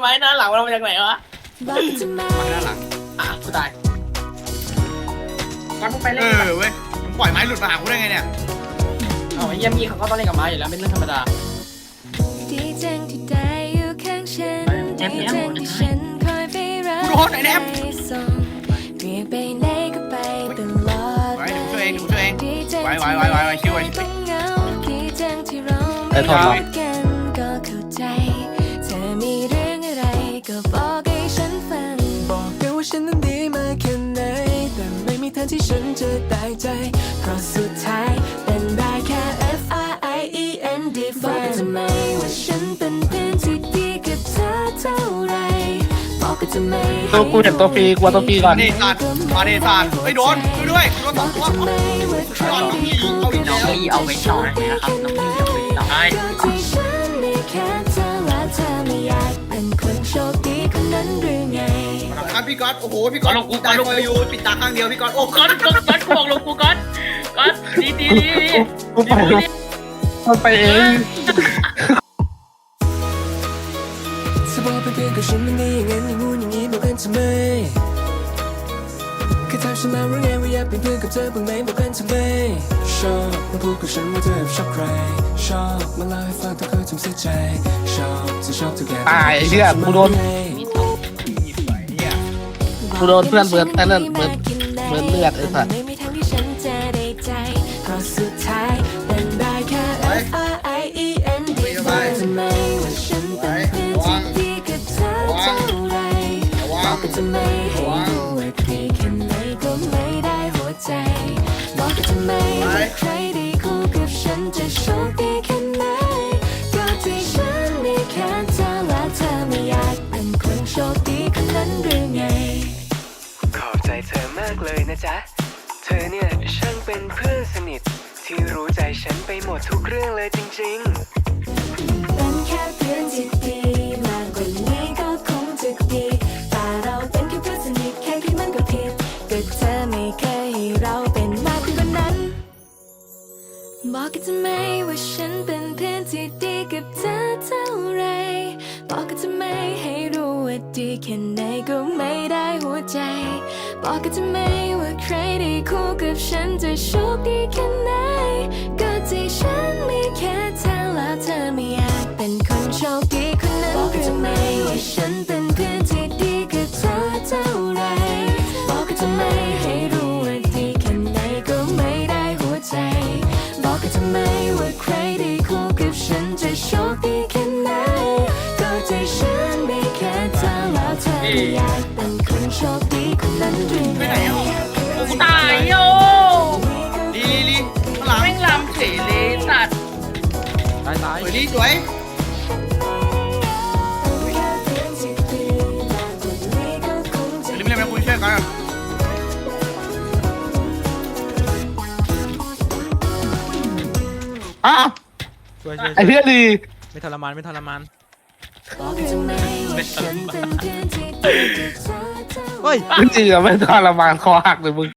ไม้หน้าหลังเรามาจากไหนวะมาด้านหลังอะกูตายมันมึงไปเอเล่นอเว้ยมึงปล่อยไม้หลุดมาหากูได้ไงเนี่ยเอาไอ้เยี่ยมี่เขาก็ต้องเล่นกับไม้อยู่แล้วเป็นเรื่องธรรมดาดีจังที่ได้อยู่ข้างฉันแอดีมแอมจังที่ฉันคอยไปรับกูโดนไอ้แนมไปส่งเรียกไปไหนก็ไปตลอดไว้เดี๋ยวกูช่วยเองเดี๋ยวกูช่วยเองดีจังไว้ไว้ไว้ไว้ไว้ชิวไว้ชิวต้องเหงาดีจังที่เราไอ้ไม่ นว่าฉันนั้นดีมากแค่ไหน แต่ไม่มีทางที่ฉันจะตายใจ เพราะสุดท้ายเป็นได้แค่ F I I E N D บอกกันทำไมว่าฉันเป็นเพื่อนที่ดีกับเธอเท่าไรบอกกันทำไมตัวกูเห็นตัวฟรีกลัวตัวฟรีก่อน นี่สัตว์มาเดซานเฮ้ยโดนช่วยด้วยโดนสองตัวทำไมว่าใครดีคู่กับฉันเอาไปต่อนะครับน้องพี่เอาไปต่อก็ที่ฉันไม่แค่เธอ พี่ก๊อตโอ้โหพี่ก๊อตปิดตาคอยอยู่ปิดตาข้างเดียวพี่ก๊อตโอ้ก๊อตก๊อตก๊อตกูบอกลงกูก๊อตก๊อตดีดีดีดีกูไปมันไปเองเธอบอกเป็นเพื่อนกับฉันมันดีอย่างนั้นอย่างงู้นอย่างนี้บอกกันทำไมแค่ถามฉันมาว่าไงว่าอยากเป็นเพื่อนกับเธอบ้างไหมบอกกันทำไมชอบมาพูดกับฉันว่าเธอแอบชอบใคร ชอบมาเล่าให้ฟังถ้าเคยทำเสียใจ ชอบจะชอบทุกอย่างตายไอ้เหี้ยกูโดนเนี่ย กูโดนเพื่อนเบิร์ดไอ้นั่นเบิร์ดเบิร์ดเลือดไอ้สัสไม่มีทางที่ฉันจะได้ใจเพราะสุดท้ายเป็นได้แค่ F I I E N D บอกทำไมว่าฉันเป็นเพื่อนที่ดีกับเธอเท่าไรไมให้รู้ว่าดีแค่ไหนก็ไม่ได้หัวใจบอกกันทำไมว่าใครดีคู่กับฉันจะโชคดีแค่ไหนก็ที่ฉันมีแค่เธอและเธอไม่อยากเป็นคนโชคดีากเลยนะจ๊ะ เธอเนี่ยช่างเป็นเพื่อนสนิท ที่รู้ใจฉันไปหมดทุกเรื่องเลยจริง ๆ เป็นแค่เพื่อนที่ดีมากกว่านี้ก็คงจะดีแต่เราเป็นแค่เพื่อนสนิทแค่คิดมันก็ผิดก็เธอไม่เคยให้เราเป็นมากกว่านั้นบอกกันทำไมว่าฉันเป็นเพื่อนที่ดีกับเธอเท่าไร บอกกันทำไมให้รู้ว่าดีแค่ไหนก็ไม่ได้หัวใจ บอกกันทำไมว่าใครได้คู่กับฉันจะโชคดีแค่ไหนก็ที่ฉันมีแค่เธอแล้วเธอไม่อยากเป็นคนโชคดีคนนั้นบอกกันทำไมว่าฉันเป็นเพื่อนที่ดีกับเธอเท่าไรบอกกันทำไมให้รู้ว่าดีแค่ไหนก็ไม่ได้หัวใจ บอกกันทำไมว่าใครได้คู่กับฉันจะโชคดีแค่ไหนก็ที่ฉันมีแค่เธอแล้วเธอไม่อยากเป็น โชคดีคนนั้นหรือไปไงไหนอะกูตายโยลีลีลีข้างหลังแม่งลำเฉยเลยสัตว์ตายตายสวยลีสวยลีไม่เล่นไม่คุยช่วยกันอ้าวช่วยช่วยไอ้เพื่อนดีไม่ทรมานไม่ทรมานเฮ้เฮ้ยยจริงๆอะไม่ทรมานคอหักเลยมึง